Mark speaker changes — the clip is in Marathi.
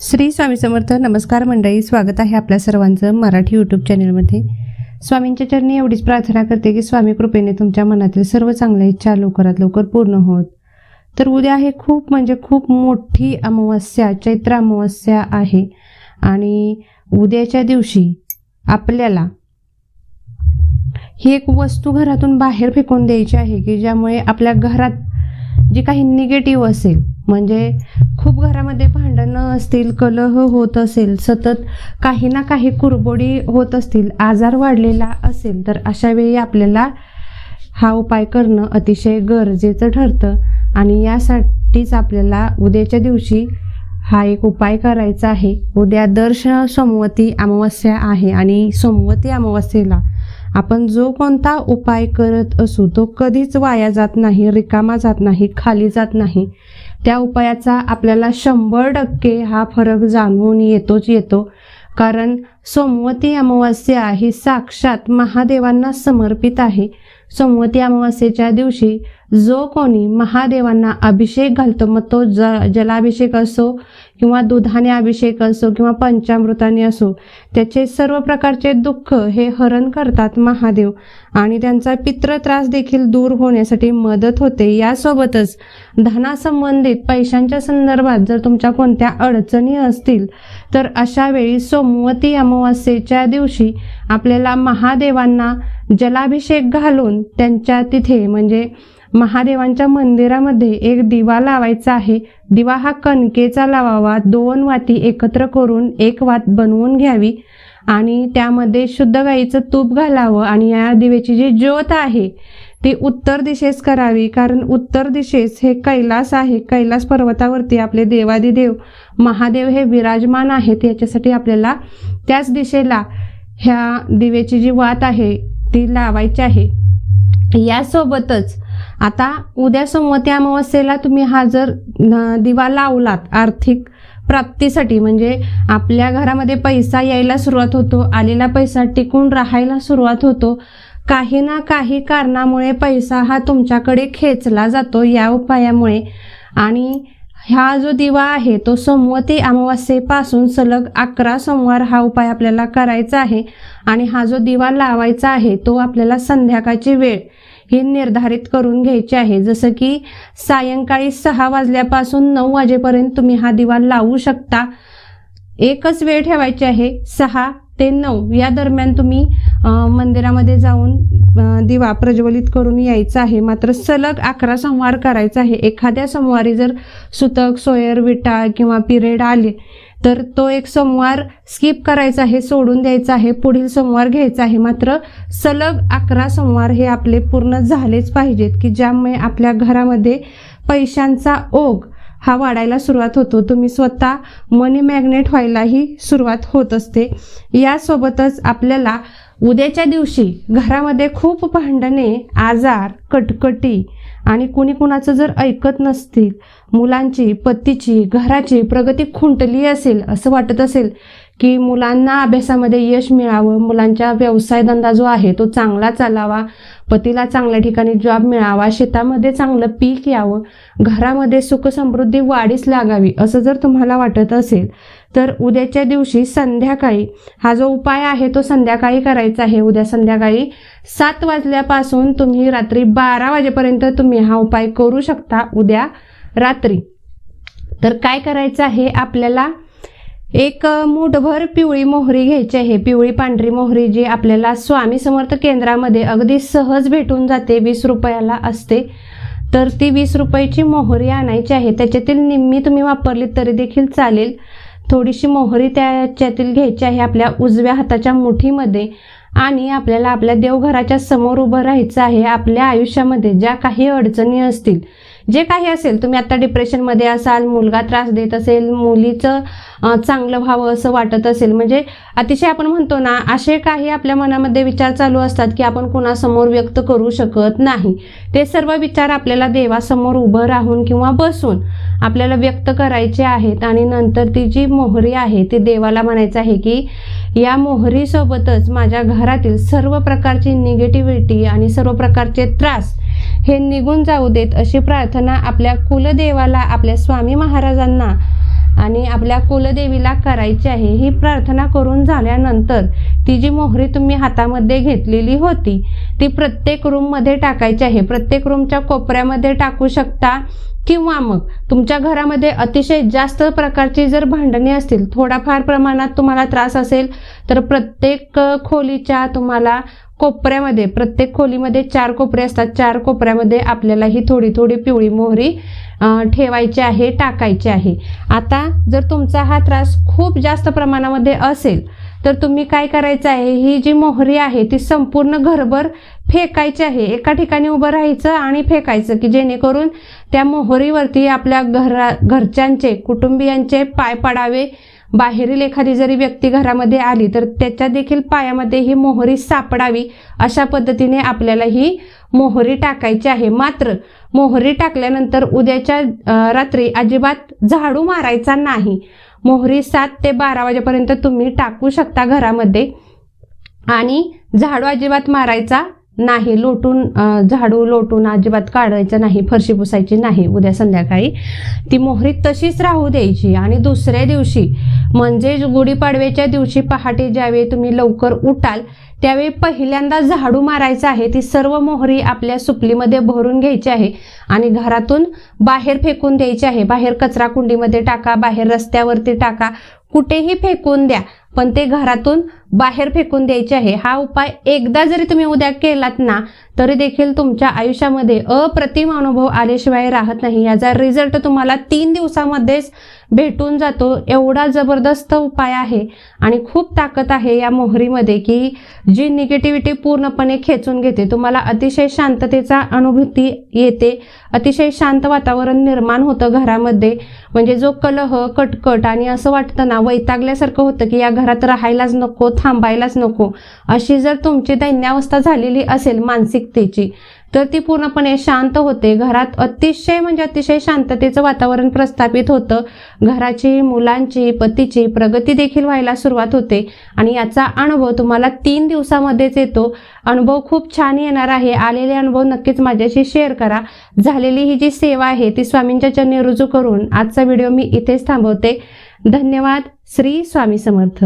Speaker 1: श्री स्वामी समर्थ नमस्कार मंडळी. स्वागत आहे आपल्या सर्वांचं मराठी यूट्यूब चॅनलमध्ये स्वामींच्या चरणी एवढीच प्रार्थना करते की स्वामी कृपेने तुमच्या मनातील सर्व चांगल्या इच्छा लवकरात लवकर पूर्ण होत. तर उद्या हे खूप म्हणजे खूप मोठी अमावस्या चैत्र अमावस्या आहे. आणि उद्याच्या दिवशी आपल्याला ही एक वस्तू घरातून बाहेर फेकून द्यायची आहे की ज्यामुळे आपल्या घरात जे काही निगेटिव्ह असेल म्हणजे घरामध्ये भांडणं असतील कलह होत असेल सतत काही ना काही कुरबोडी होत असतील आजार वाढलेला असेल तर अशा वेळी आपल्याला हा उपाय करणं अतिशय गरजेचं ठरतं. आणि यासाठीच आपल्याला उद्याच्या दिवशी हा एक उपाय करायचा आहे. उद्या दर्श सोमवती अमावस्या आहे आणि सोमवती अमावस्येला आपण जो कोणता उपाय करत असू तो कधीच वाया जात नाही रिकामा जात नाही खाली जात नाही. त्या उपायाचा आपल्याला शंभर टक्के हा फरक जाणवून येतोच येतो. कारण सोमवती अमावस्या ही साक्षात महादेवांना समर्पित आहे. सोमवती अमावस्येच्या दिवशी जो कोणी महादेवांना अभिषेक घालतो मग तो ज जलाभिषेक असो किंवा दुधाने अभिषेक असो किंवा पंचामृताने असो त्याचे सर्व प्रकारचे दुःख हे हरण करतात महादेव. आणि त्यांचा पित्र त्रास देखील दूर होण्यासाठी मदत होते. यासोबतच धनासंबंधित पैशांच्या संदर्भात जर तुमच्या कोणत्या अडचणी असतील तर अशा वेळी सोमवती अमावस्येच्या दिवशी आपल्याला महादेवांना जलाभिषेक घालून त्यांच्या तिथे म्हणजे महादेवांच्या मंदिरामध्ये एक दिवा लावायचा आहे. दिवा हा कणकेचा लावावा. दोन वाती एकत्र करून एक वात बनवून घ्यावी आणि त्यामध्ये शुद्ध गाईचं तूप घालावं आणि या दिव्याची जी ज्योत आहे ती उत्तर दिशेस करावी. कारण उत्तर दिशेस हे कैलास आहे. कैलास पर्वतावरती आपले देवादिदेव महादेव हे विराजमान आहेत. याच्यासाठी आपल्याला त्याच दिशेला ह्या दिव्याची जी वात आहे ती लावायची आहे. यासोबतच आता उद्या सोमवती अमावस्येला तुम्ही हा जर दिवा लावलात आर्थिक प्राप्तीसाठी म्हणजे आपल्या घरामध्ये पैसा यायला सुरुवात होतो आलेला पैसा टिकून राहायला सुरुवात होतो काही ना काही कारणामुळे पैसा हा तुमच्याकडे खेचला जातो या उपायामुळे. आणि हा जो दिवा आहे तो सोमवती अमावस्येपासून सलग अकरा सोमवार हा उपाय आपल्याला करायचा आहे. आणि हा जो दिवा लावायचा आहे तो आपल्याला संध्याकाळची वेळ ही निर्धारित करून घ्यायची आहे. जसं की सायंकाळी सहा वाजल्यापासून नऊ वाजेपर्यंत तुम्ही हा दिवा लावू शकता. एकच वेळ ठेवायची आहे सहा ते नऊ. या दरम्यान तुम्ही मंदिरामध्ये जाऊन दिवा प्रज्वलित करून यायचा आहे. मात्र सलग अकरा संवार करायचा आहे. एखाद्या सोमवारी जर सुतक सोयर विटा किंवा पिरियड आले तर तो एक सोमवार स्किप करायचा आहे सोडून द्यायचा आहे पुढील सोमवार घ्यायचा आहे. मात्र सलग अकरा सोमवार हे आपले पूर्ण झालेच पाहिजेत की ज्यामुळे आपल्या घरामध्ये पैशांचा ओघ हा वाढायला सुरुवात होतो. तुम्ही स्वतः मनी मॅग्नेट व्हायलाही सुरुवात होत असते. यासोबतच आपल्याला उद्याच्या दिवशी घरामध्ये खूप भांडणे आजार कटकटी आणि कुणी कुणाचं जर ऐकत नसतील मुलांची पतीची घराची प्रगती खुंटली असेल असं वाटत असेल की मुलांना अभ्यासामध्ये यश मिळावं मुलांचा व्यवसाय धंदा जो आहे तो चांगला चालावा पतीला चांगल्या ठिकाणी जॉब मिळावा शेतामध्ये चांगलं पीक यावं घरामध्ये सुख समृद्धी वाढीस लागावी असं जर तुम्हाला वाटत असेल तर उद्याच्या दिवशी संध्याकाळी हा जो उपाय आहे तो संध्याकाळी करायचा आहे. उद्या संध्याकाळी सात वाजल्यापासून तुम्ही रात्री बारा वाजेपर्यंत तुम्ही हा उपाय करू शकता उद्या रात्री. तर काय करायचं आहे आपल्याला? एक मूठभर पिवळी मोहरी घ्यायची आहे. पिवळी पांढरी मोहरी जी आपल्याला स्वामी समर्थ केंद्रामध्ये अगदी सहज भेटून जाते वीस रुपयाला असते. तर ती वीस रुपयाची मोहरी आणायची आहे. त्याच्यातील निम्मी तुम्ही वापरली तरी देखील चालेल. थोडीशी मोहरी त्याच्यातील घ्यायची आहे आपल्या उजव्या हाताच्या मुठीमध्ये आणि आपल्याला आपल्या देवघराच्या समोर उभं राहायचं आहे. आपल्या आयुष्यामध्ये ज्या काही अडचणी असतील जे काही असेल तुम्ही आता डिप्रेशनमध्ये असाल मुलगा त्रास देत असेल मुलीचं चांगलं व्हावं असं वाटत असेल म्हणजे अतिशय आपण म्हणतो ना असे काही आपल्या मनामध्ये विचार चालू असतात की आपण कुणासमोर व्यक्त करू शकत नाही. ते सर्व विचार आपल्याला देवासमोर उभं राहून किंवा बसून आपल्याला व्यक्त करायचे आहेत आणि नंतर ती जी मोहरी आहे ती देवाला म्हणायचं आहे की या मोहरीसोबतच माझ्या घरातील सर्व प्रकारची निगेटिव्हिटी आणि सर्व प्रकारचे त्रास हे निघून जाऊ देत अशी प्रार्थना आपल्या कुलदेवाला आपल्या स्वामी महाराजांना आणि आपल्या कुलदेवीला करायची आहे. ही प्रार्थना करून झाल्यानंतर ती जी मोहरी तुम्ही हातामध्ये घेतलेली होती ती प्रत्येक रूममध्ये टाकायची आहे. प्रत्येक रूमच्या कोपऱ्यामध्ये टाकू शकता किंवा मग तुमच्या घरामध्ये अतिशय जास्त प्रकारची जर भांडणे असतील थोडाफार प्रमाणात तुम्हाला त्रास असेल तर प्रत्येक खोलीच्या तुम्हाला कोपऱ्यामध्ये प्रत्येक खोलीमध्ये चार कोपरे असतात. चार कोपऱ्यामध्ये आपल्याला ही थोडी थोडी पिवळी मोहरी ठेवायची आहे टाकायची आहे. आता जर तुमचा हा त्रास खूप जास्त प्रमाणामध्ये असेल तर तुम्ही काय करायचं आहे? ही जी मोहरी आहे ती संपूर्ण घरभर फेकायची आहे. एका ठिकाणी उभं राहायचं आणि फेकायचं की जेणेकरून त्या मोहरीवरती आपल्या घरा घरच्यांचे कुटुंबियांचे पाय पडावे बाहेरील एखादी जरी व्यक्ती घरामध्ये आली तर त्याच्या देखील पायामध्ये ही मोहरी सापडावी अशा पद्धतीने आपल्याला ही मोहरी टाकायची आहे. मात्र मोहरी टाकल्यानंतर उद्याच्या रात्री अजिबात झाडू मारायचा नाही. मोहरी सात ते बारा वाजेपर्यंत तुम्ही टाकू शकता घरामध्ये. आणि झाडू अजिबात मारायचा नाही लोटून झाडू लोटून अजिबात काढायचं नाही फरशी पुसायची नाही उद्या संध्याकाळी. ती मोहरी तशीच राहू द्यायची. आणि दुसऱ्या दिवशी म्हणजे गुढीपाडव्याच्या दिवशी पहाटे ज्यावेळी तुम्ही लवकर उठाल त्यावेळी पहिल्यांदा झाडू मारायचं आहे. ती सर्व मोहरी आपल्या सुपलीमध्ये भरून घ्यायची आहे आणि घरातून बाहेर फेकून द्यायची आहे. बाहेर कचरा कुंडीमध्ये टाका बाहेर रस्त्यावरती टाका. कुठेही फेकून द्या पण ते घरातून बाहेर फेकून द्यायचे आहे. हा उपाय एकदा जरी तुम्ही उद्या केलात ना तरी देखील तुमच्या आयुष्यामध्ये अप्रतिम अनुभव आल्याशिवाय राहत नाही. याचा रिझल्ट तुम्हाला तीन दिवसामध्येच भेटून जातो. एवढा जबरदस्त उपाय आहे आणि खूप ताकद आहे या मोहरीमध्ये की जी निगेटिव्हिटी पूर्णपणे खेचून घेते. तुम्हाला अतिशय शांततेचा अनुभूती येते. अतिशय शांत वातावरण निर्माण होतं घरामध्ये. म्हणजे जो कलह कटकट आणि असं वाटतं ना वैतागल्यासारखं होतं की या घरात राहायलाच नको थांबायलाच नको. अशी जर तुमची दैन्यावस्था झालेली असेल मानसिकतेची तर ती पूर्णपणे शांत होते. घरात अतिशय म्हणजे अतिशय शांततेचं वातावरण प्रस्थापित होतं. घराची मुलांची पतीची प्रगती देखील व्हायला सुरुवात होते. आणि याचा अनुभव तुम्हाला तीन दिवसामध्येच येतो. अनुभव खूप छान येणार आहे. आलेले अनुभव नक्कीच माझ्याशी शेअर करा. झालेली ही जी सेवा आहे ती स्वामींच्या चरणी रुजू करून आजचा व्हिडिओ मी इथेच थांबवते. धन्यवाद. श्री स्वामी समर्थ.